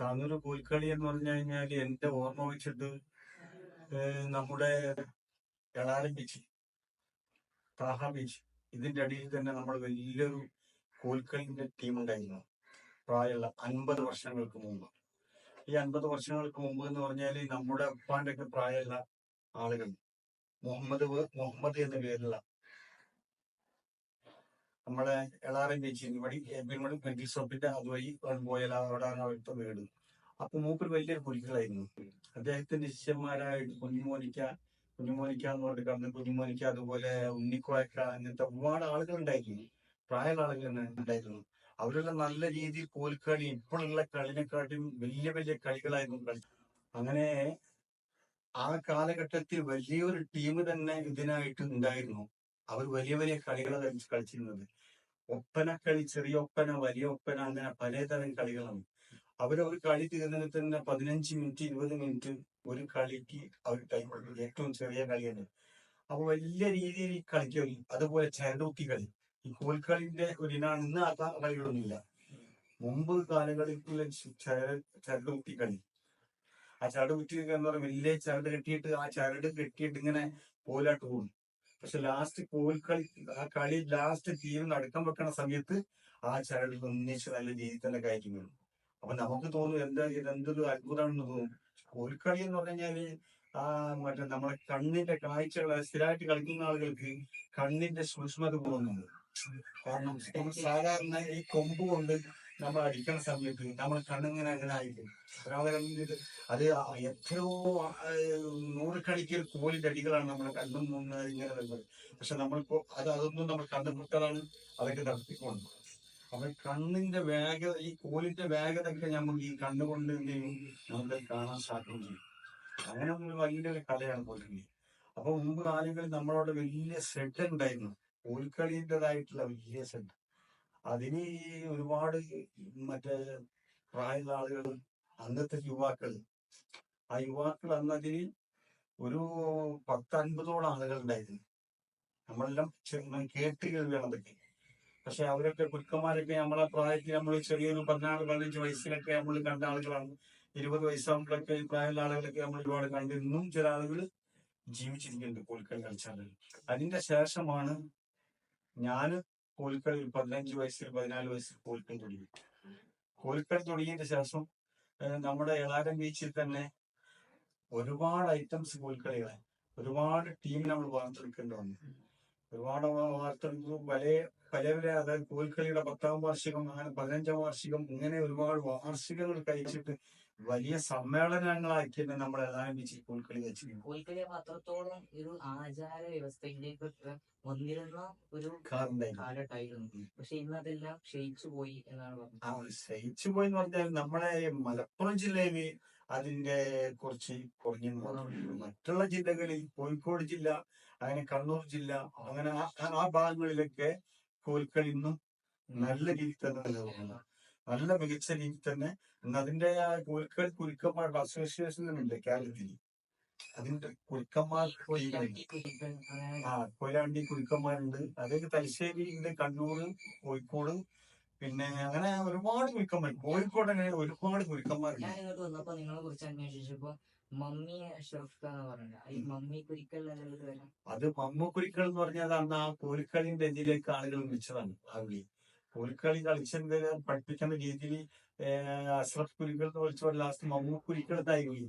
താനൂര് കൂൽക്കളി എന്ന് പറഞ്ഞു കഴിഞ്ഞാൽ എന്റെ ഓർമ്മ വെച്ചിട്ട് നമ്മുടെ എളാരം ബീച്ച് താഹ ബീച്ച് ഇതിന്റെ അടിയിൽ തന്നെ നമ്മൾ വലിയൊരു കൂൽക്കളിന്റെ ടീം ഉണ്ടായിരുന്നു. പ്രായമുള്ള അൻപത് വർഷങ്ങൾക്ക് മുമ്പ്. ഈ അൻപത് വർഷങ്ങൾക്ക് മുമ്പ് എന്ന് പറഞ്ഞാൽ നമ്മുടെ ഉപ്പാന്റെ ഒക്കെ പ്രായമുള്ള ആളുകൾ. മുഹമ്മദ് മുഹമ്മദ് എന്ന പേരുള്ള നമ്മുടെ എളാറൻ ബീച്ച് ഇവിടെ ഇവിടെ മെഡിക്കൽ ഷോപ്പിന്റെ അതുവഴി പോയാൽ അവിടെയാണ് അവിടുത്തെ വീട്. അപ്പൊ മൂപ്പര് വലിയൊരു പുലികളായിരുന്നു അദ്ദേഹത്തിന്റെ ശിഷ്യന്മാരായിട്ട് കുഞ്ഞുമോനിക്ക കുഞ്ഞുമോനിക്ക എന്ന് പറഞ്ഞിട്ട് കണ്ണൻ കുഞ്ഞുമോനിക്ക അതുപോലെ ഉണ്ണിക്കോയക്ക അങ്ങനത്തെ ഒരുപാട് ആളുകൾ ഉണ്ടായിരുന്നു. പ്രായമുള്ള ആളുകൾ ഉണ്ടായിരുന്നു. അവരെല്ലാം നല്ല രീതിയിൽ കോൽക്കളി ഇപ്പോഴുള്ള കളിനെക്കാട്ടും വലിയ വലിയ കളികളായിരുന്നു കളി. അങ്ങനെ ആ കാലഘട്ടത്തിൽ വലിയൊരു ടീം തന്നെ ഇതിനായിട്ട് ഉണ്ടായിരുന്നു. അവർ വലിയ വലിയ കളികൾ കളിച്ച് കളിച്ചിരുന്നത്. ഒപ്പന കളി ചെറിയ ഒപ്പന വലിയ ഒപ്പന അങ്ങനെ പലതരം കളികളാണ്. അവർ ഒരു കളി തീർന്നതിൽ തന്നെ പതിനഞ്ച് മിനിറ്റ് ഇരുപത് മിനിറ്റ് ഒരു കളിക്ക് അവർ ടൈം ഏറ്റവും ചെറിയ കളിയാണ് അപ്പൊ വലിയ രീതിയിൽ കളിക്കും അതുപോലെ ചരടൂത്തി കളി. ഈ കോൽക്കളിന്റെ ഒരു ഇനാണ് ഇന്ന് ആ കളികളൊന്നുമില്ല മുമ്പ് കാലങ്ങളിൽ ചരടൂത്തി കളി. ആ ചരട് കുറ്റി എന്ന് പറയുമ്പോൾ വലിയ ചരട് കെട്ടിയിട്ട് ആ ചരട് കെട്ടിയിട്ട് ഇങ്ങനെ പോലാട്ട് പോകും പക്ഷെ ലാസ്റ്റ് കോൽക്കളി ആ കളി ലാസ്റ്റ് ടീം അടുക്കം വെക്കണ സമയത്ത് ആ ചരട് ഒന്നിച്ച് നല്ല രീതിയിൽ തന്നെ കയറ്റി വീണു അപ്പൊ നമുക്ക് തോന്നും എന്താ ഇതെന്തൊരു അത്ഭുതമാണെന്ന് തോന്നും. കോൽക്കളി എന്ന് പറഞ്ഞു കഴിഞ്ഞാൽ ആ മറ്റേ നമ്മളെ കണ്ണിന്റെ കാഴ്ചകൾ സ്ഥിരമായിട്ട് കളിക്കുന്ന ആളുകൾക്ക് കണ്ണിന്റെ സൂക്ഷ്മത പോകുന്നുണ്ട് കാരണം സാധാരണ ഈ കൊമ്പ് കൊണ്ട് നമ്മൾ അടിക്കുന്ന സമയത്ത് നമ്മൾ കണ്ണിങ്ങനെ അങ്ങനെ ആയിരിക്കും ഒരാളെ അത് എത്രയോ നൂറുകണിക്കിൽ കോലിന്റെ അടികളാണ് നമ്മുടെ കണ്ണും നിന്ന് ഇങ്ങനെ വരുന്നത്. പക്ഷെ നമ്മളിപ്പോ അത് അതൊന്നും നമ്മൾ കണ്ടുമുട്ടലാണ് അതൊക്കെ നടത്തിക്കൊണ്ട് അപ്പൊ കണ്ണിന്റെ വേഗത ഈ കോലിന്റെ വേഗത നമ്മൾ ഈ കണ്ണുകൊണ്ട് എന്ത് നമുക്ക് കാണാൻ ചെയ്യും. അങ്ങനെ ഒരു വലിയൊരു കലയാണ് പോയിട്ടുണ്ട് അപ്പൊ മുമ്പ് കാലങ്ങളിൽ നമ്മളവിടെ വലിയ സെഡ് ഉണ്ടായിരുന്നു. കോൽക്കളിന്റെതായിട്ടുള്ള വലിയ സെഡ് അതിന് ഈ ഒരുപാട് മറ്റേ പ്രായമുള്ള ആളുകൾ അന്നത്തെ യുവാക്കൾ ആ യുവാക്കൾ അന്നതിന് ഒരു പത്തൻപതോളം ആളുകൾ ഉണ്ടായിരുന്നു. നമ്മളെല്ലാം കേട്ട് കേൾവിയാണ് അതൊക്കെ. പക്ഷെ അവരൊക്കെ കുരുക്കന്മാരൊക്കെ നമ്മളെ പ്രായത്തിൽ നമ്മൾ ചെറിയൊരു പതിനാറ് പതിനഞ്ച് വയസ്സിലൊക്കെ നമ്മൾ കണ്ട ആളുകളാണ്. ഇരുപത് വയസ്സാകുമ്പോഴൊക്കെ പ്രായമുള്ള ആളുകളൊക്കെ നമ്മൾ ഒരുപാട് കണ്ട് ഇന്നും ചില ആളുകൾ ജീവിച്ചിരിക്കുന്നുണ്ട്. കോൽക്കളി കളിച്ചാൽ. അതിന്റെ ശേഷമാണ് ഞാൻ കോൽക്കളി പതിനഞ്ച് വയസ്സിൽ പതിനാല് വയസ്സിൽ കോൽക്കൾ തുടങ്ങി. കോൽക്കൾ തുടങ്ങിയതിന് ശേഷം നമ്മുടെ എളാരം ബീച്ചിൽ തന്നെ ഒരുപാട് ഐറ്റംസ് കോൽക്കളികളെ ഒരുപാട് ടീം നമ്മൾ വാർത്തെടുക്കേണ്ടി വന്നു. ഒരുപാട് വാർത്തെടുത്തു. പല പല പല അതായത് കോൽക്കളിയുടെ പത്താം വാർഷികം അങ്ങനെ പതിനഞ്ചാം വാർഷികം ഇങ്ങനെ ഒരുപാട് വാർഷികങ്ങൾ കഴിച്ചിട്ട് വലിയ സമ്മേളനങ്ങളാക്കി തന്നെ നമ്മൾ ബീച്ചിൽ കോൽക്കളി വെച്ചിരുന്നു. കോൽക്കളി അത്രത്തോളം ഒരു ആചാര വ്യവസ്ഥയിലേക്ക് വന്നിരുന്ന ഒരു കാലഘട്ടമായിരുന്നു. പക്ഷെ ഇന്ന് അതെല്ലാം ക്ഷയിച്ചു പോയി എന്നാണ് പറഞ്ഞത്. ക്ഷയിച്ചു പോയി എന്ന് പറഞ്ഞാൽ നമ്മളെ മലപ്പുറം ജില്ലയിൽ അതിന്റെ കുറച്ച് കുറഞ്ഞു മറ്റുള്ള ജില്ലകളിൽ കോഴിക്കോട് ജില്ല അങ്ങനെ കണ്ണൂർ ജില്ല അങ്ങനെ ആ- ആ ഭാഗങ്ങളിലൊക്കെ കോൽക്കളി ഇന്നും നല്ല രീതിയിൽ തന്നെ നിലനിൽക്കുന്നു നല്ല മികച്ച രീതിയിൽ തന്നെ അതിന്റെ കുരുക്കന്മാരുടെ അസോസിയേഷൻ ഉണ്ട് കേരളത്തിൽ അതിന്റെ കുരുക്കന്മാർ കുരുക്കൾ ആ കൊയിലാണ്ടി കുരുക്കന്മാരുണ്ട്. അതൊക്കെ തലശ്ശേരി ഉണ്ട് കണ്ണൂർ കോഴിക്കോട് പിന്നെ അങ്ങനെ ഒരുപാട് കുരുക്കന്മാർ കോഴിക്കോട് അങ്ങനെ ഒരുപാട് കുരുക്കന്മാരുണ്ട്. ഞാൻ ഇങ്ങോട്ട് വന്നപ്പോ നിങ്ങളെ കുറിച്ച് അന്വേഷിച്ചപ്പോ മമ്മി അഷ്റഫ് എന്ന് മമ്മി അത് പറഞ്ഞാൽ അന്ന് ആ കോഴിക്കളിന്റെ ഇതിലേക്ക് ആളുകൾ വിളിച്ചതാണ്. ആ വിളി. കോലിക്കളി കളിച്ചെന്തെ? പഠിപ്പിക്കുന്ന രീതിയിൽ അഷ്റഫ് കുരിക്കൾ എന്ന് വിളിച്ച ലാസ്റ്റ് മമ്മക്കുരിക്കൾ എന്നായി വിളി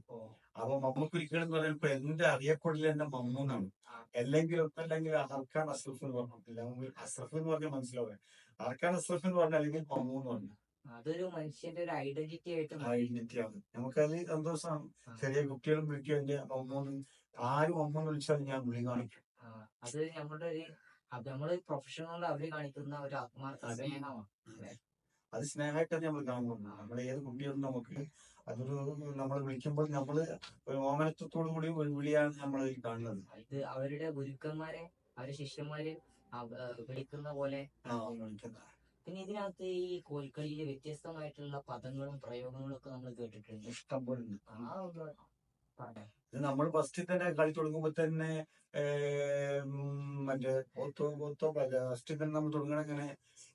അപ്പൊ മമ്മക്കുരിക്കൾ എന്ന് പറയുമ്പോ എന്റെ അറിയപ്പെടൽ എന്റെ മമ്മു എന്നാണ്. അല്ലെങ്കിൽ ഒന്നല്ലെങ്കിൽ അർക്കാൻ അഷ്റഫ് എന്ന് പറഞ്ഞിട്ടില്ല അഷ്റഫ് എന്ന് പറഞ്ഞാൽ മനസ്സിലാവുക അർക്കാൻ അഷ്റഫ് എന്ന് പറഞ്ഞാൽ അല്ലെങ്കിൽ മമ്മു എന്ന് പറഞ്ഞു അതൊരു മനുഷ്യന്റെ ഒരു ഐഡന്റിറ്റി ആയിട്ട് ഐഡന്റിറ്റി ആണ്. നമുക്കത് സന്തോഷമാണ് ചെറിയ കുട്ടികളും വിളിക്കും എന്റെ മമ്മൂന്ന്. ആരും അമ്മ വിളിച്ചാൽ ഞാൻ വിളി കാണിക്കും. അത് നമ്മുടെ ഒരു അത് നമ്മൾ പ്രൊഫഷണൽ അവർ കാണിക്കുന്ന ഒരു ആത്മാർത്ഥ അതെ. സ്നേഹമാണ്. അത്. സ്നേഹമായിട്ട് നമ്മൾ കാണുന്നത്. നമ്മൾ ഏത് കുട്ടിയോടും നമുക്ക് അതൊരു നമ്മൾ വിളിക്കുമ്പോൾ നമ്മൾ ഒരു ഓമനത്വത്തോടു കൂടി ഒരു വിളിയാണ് നമ്മൾ കാണുന്നത്. ഇത് അവരുടെ ഗുരുക്കന്മാരെ അവരുടെ ശിഷ്യന്മാര് വിളിക്കുന്ന പോലെ പിന്നെ ഇതിനകത്ത് ഈ കോൽക്കളിയിലെ വ്യത്യസ്തമായിട്ടുള്ള പദങ്ങളും പ്രയോഗങ്ങളും ഒക്കെ നമ്മൾ കേട്ടിട്ടുണ്ട്. ഇഷ്ടം ഇത് നമ്മൾ ഫസ്റ്റ് തന്നെ കളി തുടങ്ങുമ്പോ തന്നെ മറ്റേ പോത്തോ പോത്തോ ഫസ്റ്റ് തന്നെ നമ്മൾ തുടങ്ങണ ഇങ്ങനെ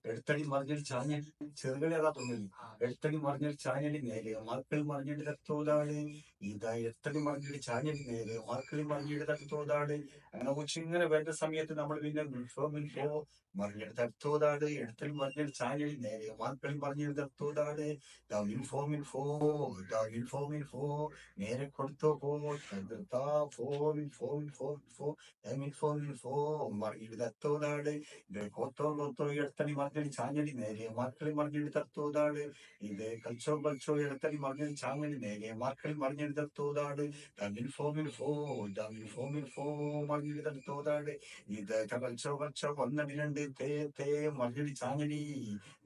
എടുത്തടി മറിഞ്ഞടി ചാഞ്ഞടി ചെറുകളി അതാ തുടങ്ങി എടുത്തടി മറിഞ്ഞടി ചാഞ്ഞടി നേരെ മക്കൾ മറിഞ്ഞടി തത്തോതാണ് ഇതാ എടുത്തടി മറിഞ്ഞടി ചാഞ്ഞടി നേരെ മക്കൾ മറിഞ്ഞടി തത്തോതാണ് അങ്ങനെ കുറിച്ച് ഇങ്ങനെ വരുന്ന സമയത്ത് നമ്മൾ പിന്നെ മിൽഫോ മറിഞ്ഞടി തത്തോതാണ് എടുത്തടി മറിഞ്ഞടി ചാഞ്ഞടി നേരെ മാർക്കിൽ മറിഞ്ഞടി തത്തോതാണ് ദാ ഫോ ഇൻഫോമിൻ മിൽഫോ നേരെ കൊടുത്തോ പോ ഫോ മിൽഫോ മിൽഫോ മിൽഫോ ദാ മിൽഫോ മിൽഫോ മറിഞ്ഞടി തത്തോതാണ് ഇത് കൊത്തോ കൊത്തോ എടുത്തടി മറിഞ്ഞടി ചാഞ്ഞടി നേരെ മക്കളി മറിഞ്ഞടി തത്തോതാണ് ഇത് കളിച്ചോ കളിച്ചോ എടുത്തടി മറിഞ്ഞടി ചാഞ്ഞടി നേരെ മക്കളി മറിഞ്ഞടി തത്തോതാണ് തമിഴ് ഫോമിൽ ഫോ തമിഴ് ഫോമിൽ ഫോ മറിഞ്ഞടി തത്തോതാണ് ഇത് കളിച്ചോ കളിച്ചോ ഒന്നടി രണ്ട് തേ തേ മറിഞ്ഞടി ചാഞ്ഞടി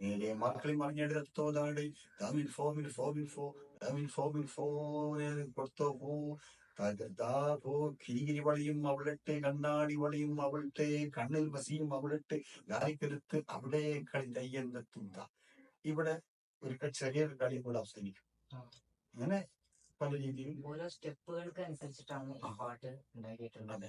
നേരെ മക്കളി മറിഞ്ഞടി തത്തോതാണ് തമിഴ് ഫോമിൽ ഫോമിൽ ഫോ തമിഴ് ഫോമിൽ ഫോ കൊടുത്തോ പോ തകർത്താ പോ കിരികിരി വളിയും അവളിട്ട് കണ്ണാടി വളിയും അവളുടെ കണ്ണിൽ വസിയും അവളിട്ട് ഗാലിക്കരുത്ത് അവിടെ കളി തയ്യെന്നെത്തുന്ന ഇവിടെ ഒരു ചെറിയൊരു കളി കൂടെ അവസാനിക്കും. അങ്ങനെ പല രീതിയിൽ ഓരോ സ്റ്റെപ്പുകൾക്ക് അനുസരിച്ചിട്ടാണ് ഈ പാട്ട് ഉണ്ടാക്കിയിട്ടുള്ളത്.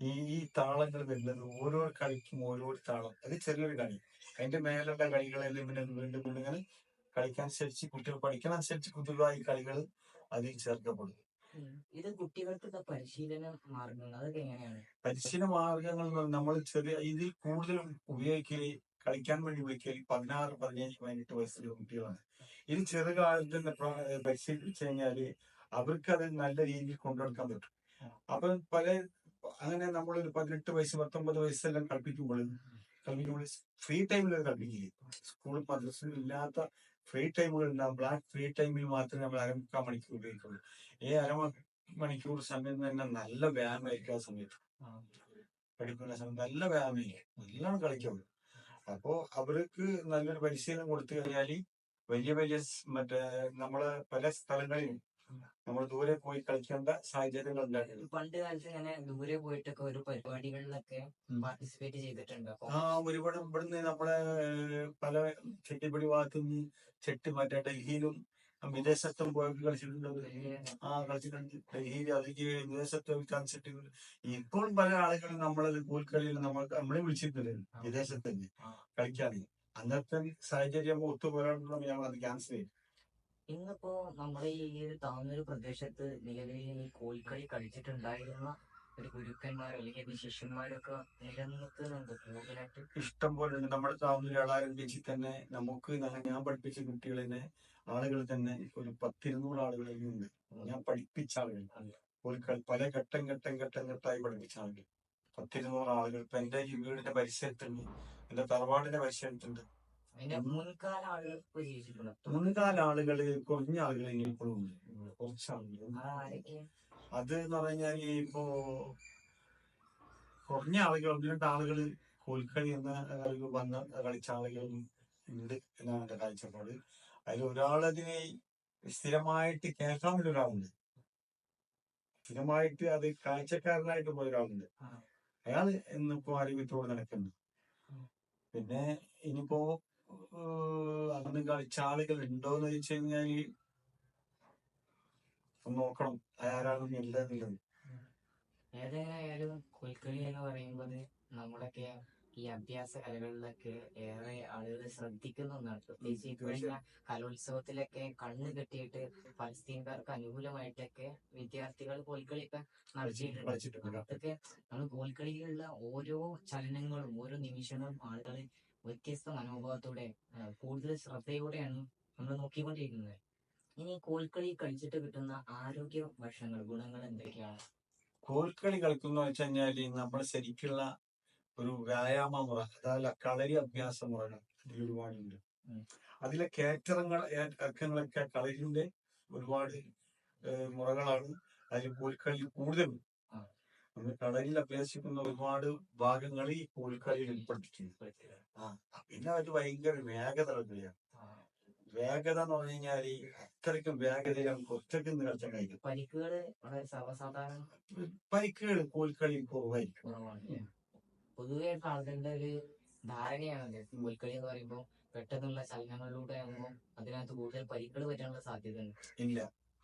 ഈ ഈ താളങ്ങൾ വരുന്നത് ഓരോ കളിക്കും ഓരോ താളം. അത് ചെറിയൊരു കളി. അതിന്റെ മേലുള്ള കളികളെല്ലാം പിന്നെ വീണ്ടും വീണ്ടും ഇങ്ങനെ കളിക്കനുസരിച്ച് കുട്ടികൾ പഠിക്കണനുസരിച്ച് പുതുതായി കളികൾ അതിൽ ചേർക്കപ്പെടും. ഇത് കുട്ടികൾക്കുള്ള പരിശീലന മാർഗങ്ങൾ അതൊക്കെ എങ്ങനെയാണ്? പരിശീലന മാർഗങ്ങൾ നമ്മൾ ചെറിയ ഇതിൽ കൂടുതലും ഉപയോഗിക്കൽ കളിക്കാൻ വേണ്ടി ഉപയോഗിക്കൽ പതിനാറ് പതിനേഴ് പതിനെട്ട് വയസ്സിലെ കുട്ടികളാണ്. ഇത് ചെറുകാലത്ത് തന്നെ പ്ര- പരിശീലിച്ചു കഴിഞ്ഞാൽ അവർക്ക് അത് നല്ല രീതിയിൽ കൊണ്ടുനടക്കാൻ പറ്റും. അപ്പൊ പല അങ്ങനെ നമ്മളൊരു പതിനെട്ട് വയസ്സ് പത്തൊമ്പത് വയസ്സെല്ലാം കളിപ്പിക്കുമ്പോൾ കളിപ്പിക്കുമ്പോൾ ഫ്രീ ടൈമിൽ കളിപ്പിക്കില്ലേ സ്കൂൾ മദ്രസയിൽ ഇല്ലാത്ത ഫ്രീ ടൈമുകൾ ഉണ്ടാകും ബ്ലാക്ക് ഫ്രീ ടൈമിൽ മാത്രമേ നമ്മൾ അരമുക്കാൽ മണിക്കൂർ ഉപയോഗിക്കുള്ളൂ. ഈ അരമണിക്കൂർ സമയം തന്നെ നല്ല വ്യായാമമായിരിക്കും ആ സമയത്ത്. പഠിക്കുന്ന സമയത്ത് നല്ല വ്യായാമമില്ലേ നല്ലോണം കളിക്കുള്ളൂ അപ്പോ അവർക്ക് നല്ലൊരു പരിശീലനം കൊടുത്തു കഴിഞ്ഞാൽ വലിയ വലിയ മറ്റേ നമ്മളെ പല സ്ഥലങ്ങളിലും നമ്മൾ ദൂരെ പോയി കളിക്കേണ്ട സാഹചര്യങ്ങൾ ഉണ്ടായിരുന്നു പണ്ട് കാലത്ത് ഇങ്ങനെ ദൂരെ പോയിട്ടൊക്കെ ഒരു പരിപാടികളിലൊക്കെ പാർട്ടിസിപ്പേറ്റ് ചെയ്തിട്ടുണ്ട്. ആ ഒരുപാട് ഇവിടുന്ന് നമ്മളെ പല ചെട്ടിപ്പടി ഭാഗത്തു നിന്ന് ചെട്ടി മറ്റേ ഡൽഹിയിലും വിദേശത്തും പോയൊക്കെ കളിച്ചിട്ടുണ്ട്. ആ കളിച്ചിട്ടുണ്ട്. ഡൽഹിയിൽ അല്ലെങ്കിൽ വിദേശത്ത് കളിച്ചിട്ട് ഇപ്പോൾ പല ആളുകളും നമ്മളത് കൂൽക്കളിയിൽ നമ്മൾ നമ്മളെ വിളിച്ചിട്ടുണ്ട്. വിദേശത്തന്നെ ആ. കളിക്കാന് അന്നത്തെ സാഹചര്യം ഒത്തുപോരാടുന്ന ഞങ്ങൾ അത് ക്യാൻസൽ ചെയ്തു. ഇന്നിപ്പോ നമ്മുടെ ഈ ഒരു താന്നൂര് പ്രദേശത്ത് നിലവിൽ ഈ കോൽക്കളി കളിച്ചിട്ടുണ്ടായിരുന്ന ഒരു ഗുരുക്കന്മാരോ അല്ലെങ്കിൽ ശിഷ്യന്മാരൊക്കെ നിലനിൽക്കുന്നുണ്ട് കൂടുതലായിട്ട് ഇഷ്ടം പോലെ ഉണ്ട്. നമ്മുടെ താമര ആളാരം തന്നെ നമുക്ക് ഞാൻ- പഠിപ്പിച്ച കുട്ടികൾ തന്നെ ആളുകൾ തന്നെ ഒരു പത്തിരുന്നൂറ് ആളുകൾ ഉണ്ട്. ഞാൻ പഠിപ്പിച്ച ആളുകൾ. കോൽക്കളി പല ഘട്ടം ഘട്ടം ഘട്ടം ഘട്ടമായി പഠിപ്പിച്ച ആളുകൾ. പത്തിരുന്നൂറ് ആളുകൾ. ഇപ്പൊ എന്റെ ഈ വീടിന്റെ പരിസരത്തുണ്ട്. എന്റെ തറവാടിന്റെ പരിസരത്തുണ്ട്. അതിന്റെ മുൻകാല ആളുകൾ മുൻകാല ആളുകൾ കുറഞ്ഞ ആളുകൾ ഇപ്പോഴും ഉണ്ട്. കുറച്ച് ആളുകൾ അത് എന്ന് പറഞ്ഞാൽ ഇപ്പോ കുറഞ്ഞ ആളുകൾ ഒന്ന് രണ്ട് ആളുകൾ കോൽക്കളി എന്ന വന്ന കളിച്ച ആളുകളും ഉണ്ട് എന്നാണ് എന്റെ കാഴ്ചപ്പാട്. അതിൽ ഒരാളതിനെ സ്ഥിരമായിട്ട് കേൾക്കാൻ വേണ്ടി ഒരാളുണ്ട്. സ്ഥിരമായിട്ട് അത് കാഴ്ചക്കാരനായിട്ട് പോയ ഒരാളുണ്ട്. അയാൾ ഇന്നിപ്പോ ആരോഗ്യത്തോടെ നടക്കുന്നു പിന്നെ ഇനിയിപ്പോ അന്ന് കളിച്ച ആളുകൾ ഉണ്ടോന്ന് ചോദിച്ചു കഴിഞ്ഞാൽ നോക്കണം. ആരാണെന്ന് ഇല്ലെന്നുള്ളത് ഏതായാലും കോൽക്കളി എന്ന് പറയുമ്പോൾ നമ്മളൊക്കെ ഈ അഭ്യാസ കലകളിലൊക്കെ ഏറെ ആളുകൾ ശ്രദ്ധിക്കുന്ന ഒന്നാണ് പ്രത്യേകിച്ച് ഈ കഴിഞ്ഞ കലോത്സവത്തിലൊക്കെ കണ്ണ് കെട്ടിയിട്ട് പലസ്തീൻകാർക്ക് അനുകൂലമായിട്ടൊക്കെ വിദ്യാർത്ഥികൾ കോൽക്കളിയൊക്കെ നടത്തിയിട്ടുണ്ട്. കളിച്ചിട്ടുണ്ട് അതൊക്കെ നമ്മൾ കോൽക്കളിയിലുള്ള ഓരോ ചലനങ്ങളും ഓരോ നിമിഷങ്ങളും ആളുകൾ വ്യത്യസ്ത മനോഭാവത്തോടെ കൂടുതൽ ശ്രദ്ധയോടെയാണ് നമ്മൾ നോക്കിക്കൊണ്ടിരിക്കുന്നത് ഇനി കോൽക്കളി കളിച്ചിട്ട് കിട്ടുന്ന ആരോഗ്യ വശങ്ങൾ ഗുണങ്ങൾ എന്തൊക്കെയാണ് കോൽക്കളി കളിക്കുന്ന വെച്ച് കഴിഞ്ഞാൽ നമ്മുടെ ശരിക്കുള്ള ഒരു വ്യായാമ മുറ അതായത് കളരി അഭ്യാസ മുറകൾ ഒരുപാടുണ്ട്. അതിലെ കയറ്ററങ്ങൾ അക്കങ്ങളൊക്കെ കളരിന്റെ ഒരുപാട് മുറകളാണ് അതിൽ കോൽക്കളി കൂടുതൽ. നമ്മൾ കടലിൽ അഭ്യസിക്കുന്ന ഒരുപാട് ഭാഗങ്ങൾ ഈ കോൽക്കളിയിൽ ഉൾപ്പെട്ടിട്ടുണ്ട് പിന്നെ അത് ഭയങ്കര വേഗത ആ, വേഗത എന്ന് പറഞ്ഞു കഴിഞ്ഞാൽ അത്രയ്ക്കും വേഗതയിൽ നമുക്ക് ഒറ്റയ്ക്ക് കളിച്ചാൽ കഴിക്കും പരിക്കുകൾ വളരെ സർവസാധാരണ പരിക്കുകൾ കോൽക്കളി കുറവായിരിക്കും? പൊതുവെ ആളുകളുടെ ഒരു ധാരണയാണ് കോൽക്കളി എന്ന് പറയുമ്പോൾ പെട്ടെന്നുള്ള ചലനങ്ങളിലൂടെ ആകുമ്പോൾ അതിനകത്ത് കൂടുതൽ പരിക്കുകൾ പറ്റാനുള്ള സാധ്യത ഉണ്ട് ഇല്ല.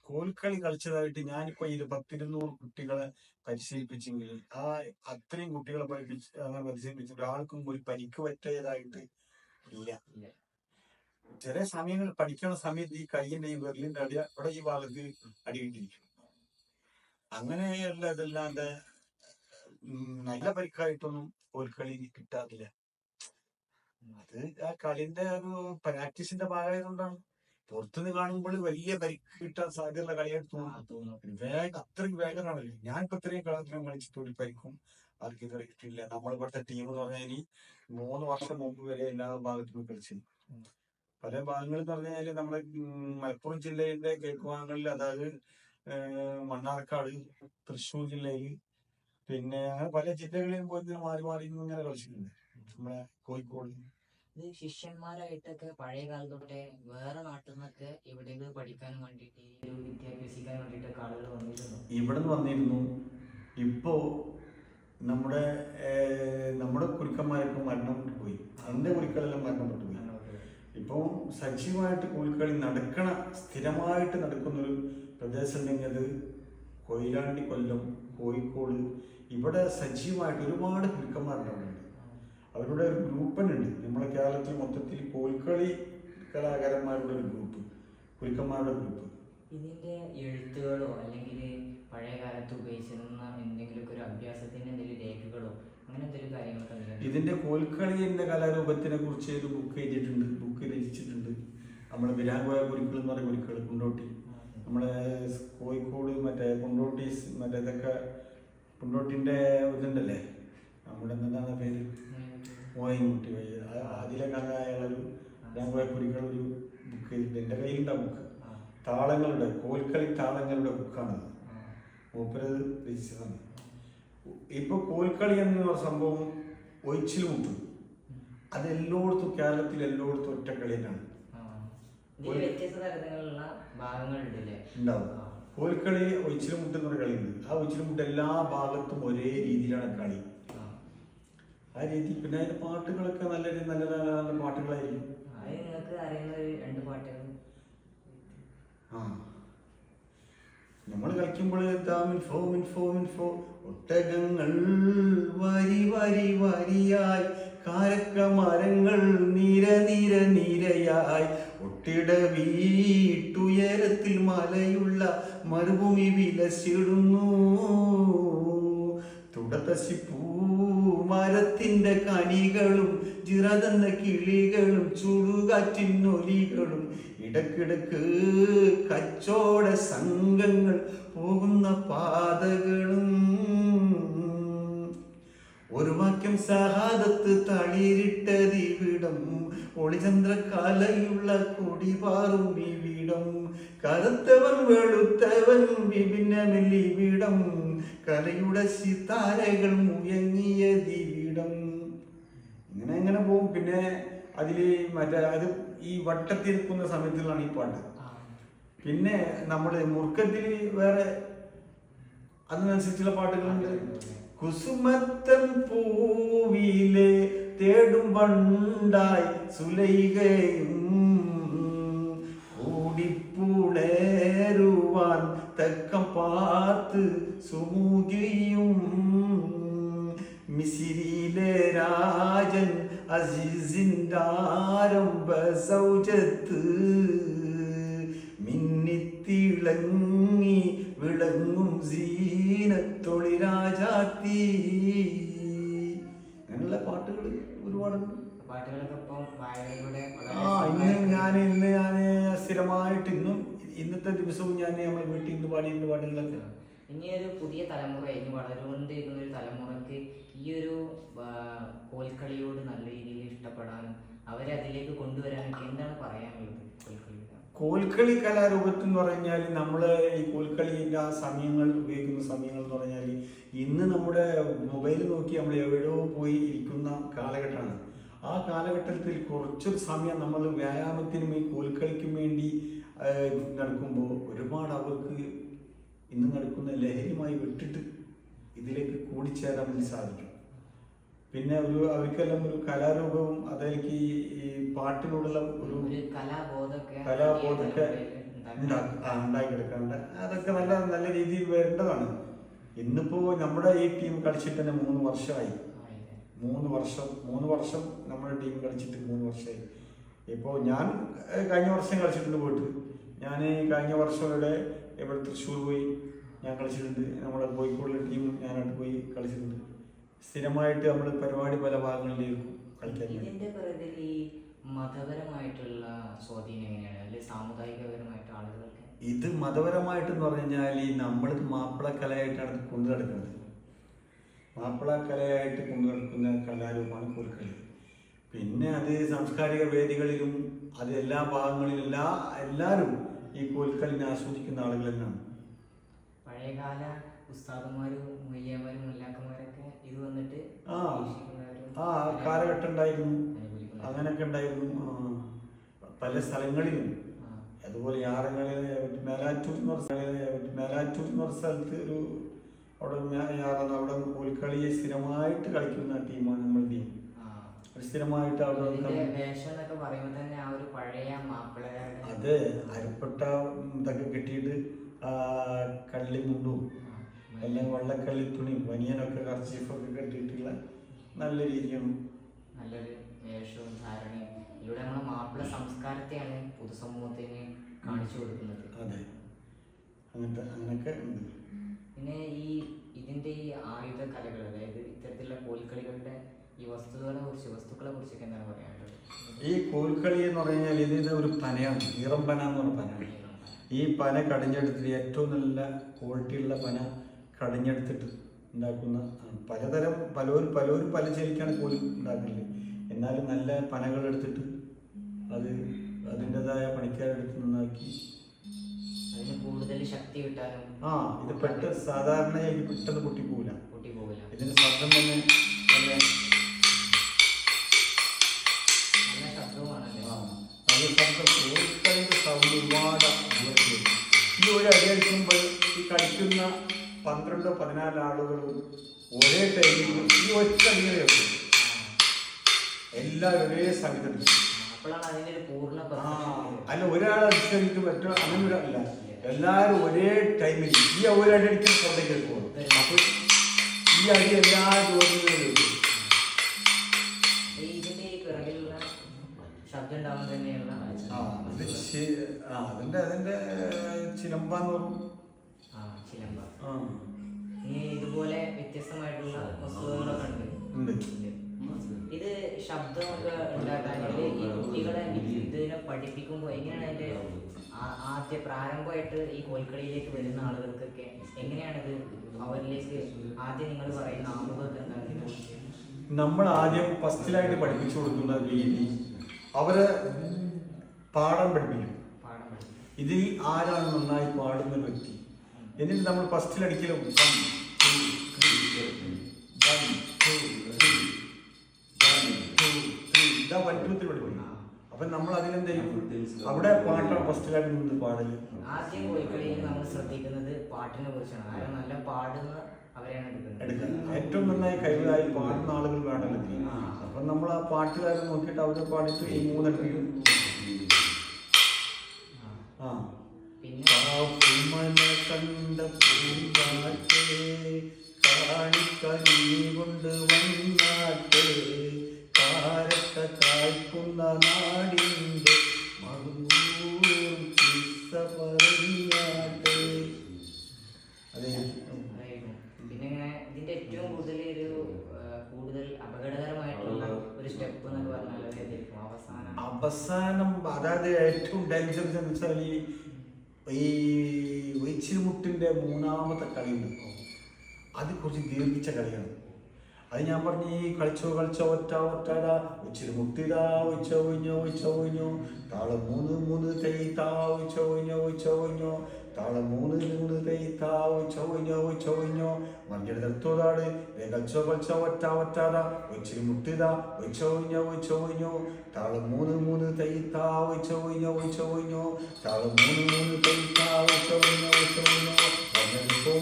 കോൽക്കളി കളിച്ചതായിട്ട് ഞാനിപ്പോ പത്തിരുന്നൂറ് കുട്ടികളെ പരിശീലിപ്പിച്ചെങ്കിൽ ആ അത്രയും കുട്ടികളെ പഠിപ്പിച്ച് പരിശീലിപ്പിച്ച ഒരാൾക്കും ഒരു പരിക്ക് പറ്റിയതായിട്ട് ഇല്ല. ചില സമയങ്ങളിൽ പഠിക്കണ സമയത്ത് ഈ കയ്യിന്റെ ഈ വെറലിന്റെ അടി ഇവിടെ ഈ ഭാഗത്ത് അടിയിട്ടിരിക്കും. അങ്ങനെയുള്ള ഇതല്ലാതെ നല്ല പരിക്കായിട്ടൊന്നും കോൽക്കളി കിട്ടാറില്ല അത് ആ കളിന്റെ ഒരു പ്രാക്ടീസിന്റെ ഭാഗമായതുകൊണ്ടാണ്. പുറത്തുനിന്ന് കാണുമ്പോൾ വലിയ പരിക്ക് കിട്ടാൻ സാധ്യതയുള്ള കളിയായിട്ട് തോന്നുന്നു വേഗം അത്രയും വേഗമാണല്ലോ ഞാൻ ഇപ്പൊ ഇത്രയും കളത്തിനും കളിച്ചിട്ട് ഒരു പരിക്കും ആർക്ക് ഇതുവരെ കിട്ടിയില്ല നമ്മൾ ഇവിടുത്തെ ടീം എന്ന് പറഞ്ഞാൽ ഇനി മൂന്ന് വർഷം മുമ്പ് വരെ എല്ലാ ഭാഗത്തും കളിച്ചു. ഉം. പല ഭാഗങ്ങളിൽ എന്ന് പറഞ്ഞാൽ നമ്മുടെ മലപ്പുറം ജില്ലയിലെ കിഴക്ക് ഭാഗങ്ങളിൽ അതായത് മണ്ണാർക്കാട് തൃശ്ശൂർ ജില്ലയിൽ പിന്നെ അങ്ങനെ പല ജില്ലകളിലും പോയി മാറി മാറി ഇങ്ങനെ കളിച്ചിട്ടുണ്ട്. നമ്മുടെ കോഴിക്കോട് ഇത് ശിഷ്യന്മാരായിട്ടൊക്കെ പഴയ കാലം തൊട്ടേ വേറെ നാട്ടിൽ നിന്നൊക്കെ ഇവിടേക്ക് പഠിക്കാൻ വേണ്ടിയിട്ട് ഒരു വേണ്ടിയിട്ടൊക്കെ ആളുകൾ വന്നിരുന്നു. ഇവിടെ നിന്ന് വന്നിരുന്നു. ഇപ്പോ നമ്മുടെ നമ്മുടെ കുരുക്കന്മാരൊക്കെ മരണപ്പെട്ടു പോയി അതിന്റെ കുരുക്കളെല്ലാം മരണപ്പെട്ടു പോയി ഇപ്പോൾ സജീവമായിട്ട് കോൽക്കളി നടക്കണ സ്ഥിരമായിട്ട് നടക്കുന്ന ഒരു പ്രദേശം ഉണ്ടെങ്കിൽ അത് കൊയിലാണ്ടി കൊല്ലം കോഴിക്കോട്. ഇവിടെ സജീവമായിട്ട് ഒരുപാട് കുരുക്കന്മാരുണ്ടാവുന്നുണ്ട്. അവരുടെ ഒരു ഗ്രൂപ്പ് തന്നെ ഉണ്ട് നമ്മുടെ കേരളത്തിൽ മൊത്തത്തിൽ കോൽക്കളി കലാകാരന്മാരുടെ ഒരു ഗ്രൂപ്പ് കുരുക്കന്മാരുടെ ഗ്രൂപ്പ്. ഇതിന്റെ എഴുത്തുകളോ അല്ലെങ്കിൽ പഴയ കാലത്ത് ഉപയോഗിച്ചിരുന്ന എന്തെങ്കിലുമൊക്കെ ഒരു അഭ്യാസത്തിന്റെ എന്തെങ്കിലും രേഖകളോ അങ്ങനെ എന്തെങ്കിലും കാര്യങ്ങളൊക്കെ? ഇതിന്റെ കോൽക്കളിന്റെ കലാരൂപത്തിനെ കുറിച്ച് ഒരു ബുക്ക് എഴുതിയിട്ടുണ്ട്. ബുക്ക് രചിച്ചിട്ടുണ്ട്. നമ്മുടെ വിരാങ്കോയ കുരുക്കൾ എന്ന് പറയുന്ന കുരുക്കൾ കുണ്ടോട്ടി നമ്മളെ കോഴിക്കോട് മറ്റേ കുണ്ടോട്ടി മറ്റേതൊക്കെ മറ്റേ ഇതൊക്കെ കുണ്ടോട്ടിന്റെ ഇതുണ്ടല്ലേ? നമ്മുടെ എന്താണ് പേര്? മോയിൻകുട്ടി വഴി. ആ- അതിലെ ഞാൻ കുരുക്കൾ ഒരു ബുക്ക് ചെയ്തിട്ടുണ്ട്. എന്റെ കയ്യിലുണ്ട് ആ ബുക്ക് താളങ്ങളുടെ കോൽക്കളി താളങ്ങളുടെ ബുക്കാണത് മൂപ്പരത് രചിച്ചതാണ്. ഇപ്പൊ കോൽക്കളി എന്ന സംഭവം ഒഴിച്ചിൽ മുട്ടും അത് എല്ലായിടത്തും കേരളത്തിൽ എല്ലായിടത്തും ഒറ്റ കളിയിലാണ് ഉണ്ടാവും. ആ, കോൽക്കളി ഒഴിച്ചിൽ മുട്ട് എന്ന് പറഞ്ഞ കളിയുണ്ട്. ആ ഒഴിച്ചിൽ മുട്ട് എല്ലാ ഭാഗത്തും ഒരേ രീതിയിലാണ് കളി. ആ. രീതി. പിന്നെ അതിന്റെ പാട്ടുകളൊക്കെ നല്ല നല്ല നല്ല നല്ല പാട്ടുകളായിരിക്കും. അത് നിങ്ങൾക്ക് അറിയുന്ന ഒരു രണ്ട് പാട്ടുകൾ. ആ. നമ്മൾ കളിക്കുമ്പോൾ മിൻഫോ മിൻഫോ മിൻഫോ ഒട്ടകങ്ങൾ വരി വരി വരിയായി. കാരക്ക മരങ്ങൾ നിര നിര നിരയായി. ഒട്ടിട വീട്ടുയരത്തിൽ മലയുള്ള മരുഭൂമി വിലസിടുന്നു. തുടതശിപ്പൂ മരത്തിന്റെ കനികളും ജിറതന്ന കിളികളും ചുടുകാറ്റിനൊലികളും ഇടക്കിടക്ക് കച്ചോട സംഘങ്ങൾ പോകുന്ന പാതകളും. ഒരു വാക്യം സഹാദത്ത് തളിരിട്ടതിവിടം. ഒളിചന്ദ്രകലയുള്ള കൊടിപാറും ഇവിടം. കറുത്തവൻ വെളുത്തവൻ വിഭിന്നമില്ലിവിടം. കലയുടെ സിതാരകൾ മുയങ്ങിയതിവിടം ഇങ്ങനെ അങ്ങനെ പോകും. പിന്നെ അതിൽ മറ്റേ അത് ഈ വട്ടത്തിരിക്കുന്ന സമയത്തിലാണ് ഈ പാട്ട്. പിന്നെ നമ്മൾ മുറുക്കത്തിൽ വേറെ അതിനനുസരിച്ചുള്ള പാട്ടുകളുണ്ട്. കുസുമത്തൻ പൂവിലെ തേടും വണ്ടായി സുലൈകയും കൂടിപ്പുളേരുവാൻ തക്കം பார்த்து സുമുഖിയും. മിസിരിയിലെ രാജൻ അസീസിന്റെ ആരംഭ സൗജത്ത്. മിന്നിത്തിളങ്ങി വിളങ്ങും സീനത്തൊളി രാജാത്തി. അങ്ങനെയുള്ള പാട്ടുകൾ ഒരുപാടുണ്ട്. പാട്ടുകളൊക്കെ ഇപ്പം വായനയിലൂടെ ആ ഇന്ന് ഞാൻ ഇന്ന് ഞാൻ സ്ഥിരമായിട്ട് ഇന്നും ഇന്നത്തെ ദിവസവും ഞാൻ നമ്മൾ വീട്ടിൽ നിന്ന് പാടിയിട്ട് പാടുകളൊക്കെ ഇനി ഒരു പുതിയ തലമുറ ഇനി വളർന്നുകൊണ്ടിരിക്കുന്ന ഒരു തലമുറയ്ക്ക് ഈ ഒരു കോൽക്കളിയോട് നല്ല രീതിയിൽ ഇഷ്ടപ്പെടാനും അവരെ അതിലേക്ക് കൊണ്ടുവരാനൊക്കെ എന്താണ് പറയാനുള്ളത് കോൽക്കളിയുടെ? കോൽക്കളി കലാരൂപത്തിൽ എന്ന് പറഞ്ഞാൽ നമ്മൾ ഈ കോൽക്കളിന്റെ ആ സമയങ്ങൾ ഉപയോഗിക്കുന്ന സമയങ്ങൾ എന്ന് പറഞ്ഞാൽ ഇന്ന് നമ്മുടെ മൊബൈൽ നോക്കി നമ്മൾ എവിടെയോ പോയി ഇരിക്കുന്ന കാലഘട്ടമാണ്. ആ കാലഘട്ടത്തിൽ കുറച്ചൊരു സമയം നമ്മൾ വ്യായാമത്തിനും ഈ കോൽക്കളിക്കും വേണ്ടി നടക്കുമ്പോൾ ഒരുപാട് അവർക്ക് ഇന്ന് നടക്കുന്ന ലഹരിയുമായി വിട്ടിട്ട് ഇതിലേക്ക് കൂടിച്ചേരാൻ വേണ്ടി സാധിക്കും. പിന്നെ ഒരു അവർക്കെല്ലാം ഒരു കലാരൂപവും അതിലേക്ക് ഈ പാട്ടിലുള്ള പാട്ടിനോടുള്ള ഒരു കലാബോധമൊക്കെ കലാബോധമൊക്കെ ഉണ്ടാക്കി. ഉണ്ടാക്കി ഉണ്ടാക്കിയെടുക്കാണ്ട് അതൊക്കെ നല്ല നല്ല രീതിയിൽ വരേണ്ടതാണ് ഇന്നിപ്പോ നമ്മുടെ ഈ ടീം കളിച്ചിട്ട് തന്നെ മൂന്ന് വർഷമായി. മൂന്ന് വർഷം മൂന്ന് വർഷം നമ്മുടെ ടീം കളിച്ചിട്ട് മൂന്ന് വർഷമായി. ഇപ്പോൾ ഞാൻ കഴിഞ്ഞ വർഷം കളിച്ചിട്ടുണ്ട് പോയിട്ട് ഞാൻ കഴിഞ്ഞ വർഷം ഇവിടെ ഇവിടെ തൃശ്ശൂർ പോയി ഞാൻ കളിച്ചിട്ടുണ്ട്. നമ്മുടെ കോഴിക്കോടിലെ ടീം ഞാനായിട്ട് പോയി കളിച്ചിട്ടുണ്ട്. സ്ഥിരമായിട്ട് നമ്മൾ പരിപാടി പല ഭാഗങ്ങളിലേക്കും കളിക്കാൻ ഇതിന്റെ പുറകിൽ ഈ മതപരമായിട്ടുള്ള സ്വാധീനം എങ്ങനെയാണ്? അല്ലെങ്കിൽ സാമുദായികപരമായിട്ട് ആളുകൾക്ക് ഇത് മതപരമായിട്ടെന്ന് പറഞ്ഞു കഴിഞ്ഞാൽ ഈ നമ്മൾ മാപ്പിള കലയായിട്ടാണ് കൊണ്ടു നടക്കുന്നത്. മാപ്പിള കലയായിട്ട് കൊണ്ടു നടക്കുന്ന കലാരൂപമാണ് കോൽക്കളി. പിന്നെ അത് സാംസ്കാരിക വേദികളിലും അത് എല്ലാ ഭാഗങ്ങളിലും എല്ലാ എല്ലാവരും ഈ കോൽക്കളിനെ ആസ്വദിക്കുന്ന ആളുകൾ തന്നെയാണ്. പഴയകാല ഉസ്താദന്മാരും മൊയ്യന്മാരും മുല്ലാക്കന്മാരൊക്കെ ഇത് വന്നിട്ട് ആ. കാലഘട്ടം ഉണ്ടായിരുന്നു. അങ്ങനെയൊക്കെ ഉണ്ടായിരുന്നു. പല സ്ഥലങ്ങളിലും. അതുപോലെ യാറങ്ങളിൽ മേലാറ്റൂർ എന്ന് പറഞ്ഞ മേലാറ്റൂർ എന്ന് പറഞ്ഞ സ്ഥലത്ത് ഒരു അവിടെ യാറാണ് അവിടെ കോൽക്കളിയെ സ്ഥിരമായിട്ട് കളിക്കുന്ന ടീമാണ് നമ്മുടെ ടീം സ്ഥിരമായിട്ട് അവിടെ വേഷം പറയുമ്പോൾ തന്നെ ആ ഒരു പഴയ മാപ്പിളകാരുടെ അത് അരിപ്പട്ട ഇതൊക്കെ കെട്ടിയിട്ട് കള്ളി മുണ്ടും അല്ലെങ്കിൽ എല്ലാം വള്ളക്കള്ളി തുണിയും വനിയനൊക്കെ കർച്ചീഫൊക്കെ കെട്ടിയിട്ടുള്ള നല്ല രീതിയാണ്. നല്ലൊരു വേഷവും ധാരണയും. നമ്മളെ മാപ്പിള സംസ്കാരത്തെയാണ് പൊതുസമൂഹത്തിന് കാണിച്ചു കൊടുക്കുന്നത്. അതെ. അങ്ങനത്തെ അങ്ങനെയൊക്കെ ഉണ്ട്. പിന്നെ ഈ ഇതിന്റെ ഈ ആയുധ കലകൾ അതായത് ഇത്തരത്തിലുള്ള കോൽക്കളികളുടെ ഈ വസ്തുക്കളെ കുറിച്ച് വസ്തുക്കളെ കുറിച്ചൊക്കെ എന്താണ് പറയാനുള്ളത്? ഈ കോൽക്കളി എന്ന് പറഞ്ഞാൽ ഇത് ഒരു പനയാണ്. ഈറം പന എന്ന് പറഞ്ഞ പനയാണ്. ഈ പന കടിഞ്ഞെടുത്തിട്ട് ഏറ്റവും നല്ല ക്വാളിറ്റിയുള്ള പന കടിഞ്ഞെടുത്തിട്ട് ഉണ്ടാക്കുന്ന പലതരം പലരും പലരും പല ചെരിക്കാണ് കോലി ഉണ്ടാക്കുന്നത് എന്നാലും നല്ല പനകൾ എടുത്തിട്ട് അത് അതിന്റെതായ പണിക്കാരെടുത്ത് നന്നാക്കി അതിന് കൂടുതൽ ശക്തി കിട്ടാനും ആ ഇത് പെട്ടെന്ന് സാധാരണ പെട്ടെന്ന് പൊട്ടിപ്പോവില്ല. പൊട്ടി പോകില്ല ഇതിന്റെ ശബ്ദം തന്നെ കളിക്കുന്ന പന്ത്രണ്ടോ പതിനാല് ആളുകളും ഒരേ ടൈമിൽ ഈ ഒറ്റ അടികളെ എല്ലാം ഒരേ സംഗീതം അല്ല ഒരാൾ അനുസരിച്ച് മറ്റോ അങ്ങനെ അല്ല. എല്ലാവരും ഒരേ ടൈമിൽ ഈ ഒരു അടി അടിക്കുന്ന ശബ്ദം കേൾക്കുമോ ഈ അടി എല്ലാ ജോലികളും അതിന്റെ അതിന്റെ ചിലമ്പാന്ന് പറഞ്ഞു ചിലമ്പ. ഇനി ഇതുപോലെ വ്യത്യസ്തമായിട്ടുള്ള വസ്തുതകളൊക്കെ ഉണ്ട്. ഇത് ശബ്ദമൊക്കെ ഉണ്ടാക്കാനായിട്ട് ഈ കുട്ടികളെ ഇതിനെ പഠിപ്പിക്കുമ്പോൾ എങ്ങനെയാണ് അതിന്റെ ആദ്യ പ്രാരംഭമായിട്ട് ഈ കോൽക്കളിയിലേക്ക് വരുന്ന ആളുകൾക്കൊക്കെ എങ്ങനെയാണിത് അവരിലേക്ക് ആദ്യം നിങ്ങൾ പറയുന്ന ആമുഖമൊക്കെ ഉണ്ടാക്കുന്നത് നമ്മൾ ആദ്യം ഫസ്റ്റിലായിട്ട് പഠിപ്പിച്ചു കൊടുക്കുന്ന രീതി അവരെ പാഠം പഠിപ്പിക്കും. ഇതിൽ ആരാണ് നന്നായി പാടുന്ന വ്യക്തി? എന്നിട്ട് നമ്മൾ ഫസ്റ്റിൽ അടിക്കലും. ഇതാ അപ്പൊ നമ്മൾ അതിലെന്ത് ചെയ്യും അവിടെ പാട്ടാണ് ഫസ്റ്റിലായിട്ട് നിന്ന് പാടൽ. ആദ്യം നമ്മൾ ശ്രദ്ധിക്കുന്നത് പാട്ടിനെ കുറിച്ചാണ്. ആരും നല്ല പാടുന്ന അവരെയാണ് എടുക്കുന്നത്. ഏറ്റവും നന്നായി കഴിവായി പാടുന്ന ആളുകൾ വേണമല്ലോ അപ്പൊ നമ്മൾ ആ പാട്ടുകാരെ നോക്കിയിട്ട് അവരെ പാടിയിട്ട് ഈ മൂന്നെടുക്കും ആ. പിന്നെ കണ്ട പൂങ്കാറ്റേ കാണിക്കരീ കൊണ്ട് വന്നാട്ടെ കാരക്ക കായ്ക്കുന്ന നാടിന്റെ മധുർ കിസ്സ അതെ പിന്നെ ഇങ്ങനെ ഏറ്റവും കൂടുതൽ ഒരു കൂടുതൽ അപകടകരമായിട്ടുള്ള ഒരു സ്റ്റെപ്പ് എന്നൊക്കെ പറഞ്ഞാൽ അവസാനം അവസാനം അതായത് ഏറ്റവും ഡേഞ്ചറസ് എന്ന് വെച്ചാൽ ഈ ഈ ഒച്ചിരിമുട്ടിന്റെ മൂന്നാമത്തെ കളിയുണ്ട് അത് കുറച്ച് ദീർഘിച്ച കളിയാണ്. അത് ഞാൻ പറഞ്ഞു ഈ കളിച്ചോ കളിച്ചോ ഒറ്റ ഒറ്റടാ ഒച്ചിരി മുട്ടിതാ ഒച്ച ഒഴിഞ്ഞോ ഒച്ച ഒഴിഞ്ഞോ. താളം മൂന്ന് മൂന്ന് തേയ്ത്താ ഒച്ച ഒഴിഞ്ഞോ ഒച്ച ഒഴിഞ്ഞോ. താളം മൂന്ന് മൂന്ന് തേയ്ത്താ ഒച്ച ഒഴിഞ്ഞോ ഒച്ച നിർത്തുതാട് കളിച്ചോ കളിച്ചോ ഒറ്റ ഒറ്റാത ഒച്ചിരി മുട്ടിത ഒച്ചൊഞ്ഞോ ഒച്ച ഒഴിഞ്ഞോ താളം മൂന്ന് മൂന്ന് തേയ്ത്താ ഒച്ച ഒഴിഞ്ഞോ ഒച്ച ഒഴിഞ്ഞോ താളം മൂന്ന് മൂന്ന് ഒച്ച ഒച്ച ഒഴിഞ്ഞോ മഞ്ഞെടുത്തോ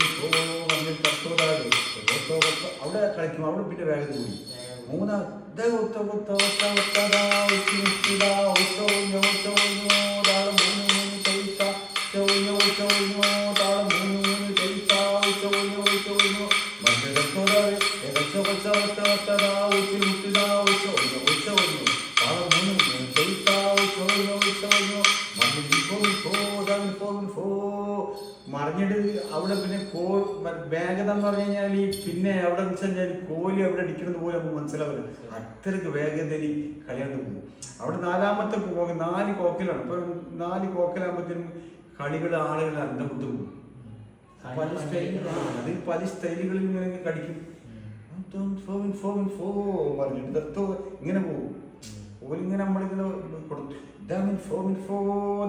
മഞ്ഞെടുത്തോടാട് അവിടെ കളിക്കും അവിടെ പിന്നെ വേഗത കൂടി. മൂന്ന് ഉത്ത ദാ ഉത്തി ഉത്തി ദാ ഉത്ത ഉഞ്ഞോ ഉത്ത ഉഞ്ഞോ താളം മൂന്ന് മൂന്ന് തൈത്ത ഉത്ത ഉഞ്ഞോ താളം മൂന്ന് തൈത്ത ഉത്ത ഉഞ്ഞോ ഉത്ത ഉഞ്ഞോ മറ്റൊരു ഏകച്ച കൊച്ച ഉത്ത ഉത്ത ദാ ഉത്തി ഉത്തി ദാ ഉത്ത ഉഞ്ഞോ താളം ഫോ മറിഞ്ഞിട്ട് അവിടെ പിന്നെ കോ വേഗത എന്ന് പറഞ്ഞു കഴിഞ്ഞാൽ ഈ പിന്നെ അവിടെ എന്ന് വെച്ച് കോലി അവിടെ അടിക്കുന്നത് പോലെ നമുക്ക് മനസ്സിലാവില്ല. അത്രയ്ക്ക് വേഗതയിൽ കളിയാണ്ട് പോകും. അവിടെ നാലാമത്തെ നാല് കോക്കിലാണ്. ഇപ്പം നാല് കോക്കിലാകുമ്പോഴത്തേനും കളികൾ ആളുകൾ അന്തം വിട്ടു പോകും പല സ്റ്റൈലുകളാണ് അത് പല സ്റ്റൈലുകളിൽ ഇങ്ങനെ കടിക്കും ഫോ, ഫോ, ഫോ പറഞ്ഞിട്ട് ദത്തോ ഇങ്ങനെ പോകും. ഓലിങ്ങനെ നമ്മളിങ്ങനെ കൊടുത്തു. ഇതാണ് ഫോമിൻ ഫോ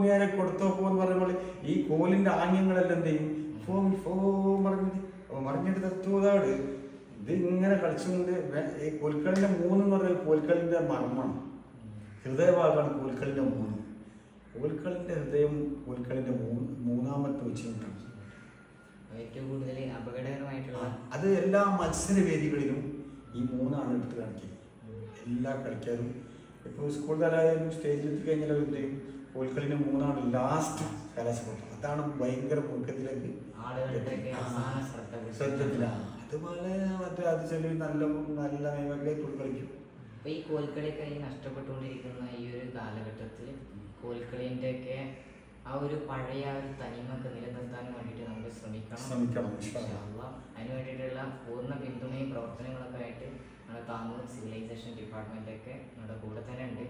നേരെ കൊടുത്തോ പോന്ന് പറയുമ്പോൾ ഈ കോലിന്റെ ആംഗ്യങ്ങളെല്ലാം എന്ത് ചെയ്യും? ഫോം ഫോ പറഞ്ഞിട്ട് അപ്പൊ മറിഞ്ഞിട്ട് തത്വതാണ് ഇത് ഇങ്ങനെ കളിച്ചുകൊണ്ട് ഈ കോൽക്കളിന്റെ മൂന്ന് എന്ന് പറഞ്ഞാൽ കോൽക്കളിന്റെ മർമ്മമാണ് ഹൃദയഭാഗമാണ് കോൽക്കളിന്റെ മൂന്ന്. കോൽക്കളിന്റെ ഹൃദയം കോൽക്കളിന്റെ മൂന്നാമത്തെ ഉച്ചമുട്ടാണ് ഏറ്റവും കൂടുതൽ അപകടകരമായിട്ടുള്ള അത് എല്ലാ മത്സര വേദികളിലും ഈ മൂന്നാണ് എടുത്ത് കാണിക്കുന്നത് എല്ലാ കളിക്കാരും ഇപ്പോൾ സ്കൂൾ തലായാലും സ്റ്റേജിൽ എത്തി കഴിഞ്ഞാൽ എന്ത് ചെയ്യും ഓൽക്കളിന്റെ മൂന്നാണ് ലാസ്റ്റ് കലാശപ്പെട്ടത് അതാണ് ഭയങ്കര പിടിച്ചത്. ശ്രദ്ധത്തിലാണ് അതുപോലെ മറ്റേ അത് ചെല്ലി നല്ല നല്ല നിയമങ്ങളിലേക്ക് കളിക്കും. അപ്പൊ ഈ കോൽക്കളിയൊക്കെ നഷ്ടപ്പെട്ടുകൊണ്ടിരിക്കുന്ന ഈ ഒരു കാലഘട്ടത്തിൽ കോൽക്കളിന്റെ ഒക്കെ ആ ഒരു പഴയ ആ ഒരു തനിമൊക്കെ നിലനിർത്താൻ വേണ്ടിയിട്ട് നമുക്ക് ശ്രമിക്കണം. ശ്രമിക്കണം, അതിന് വേണ്ടിയിട്ടുള്ള പൂർണ പിന്തുണയും പ്രവർത്തനങ്ങളൊക്കെ ആയിട്ട് നമ്മുടെ താമൂർ സിവിലൈസേഷൻ ഡിപ്പാർട്ട്മെന്റ് ഒക്കെ നമ്മുടെ കൂടെ തന്നെ ഉണ്ട്.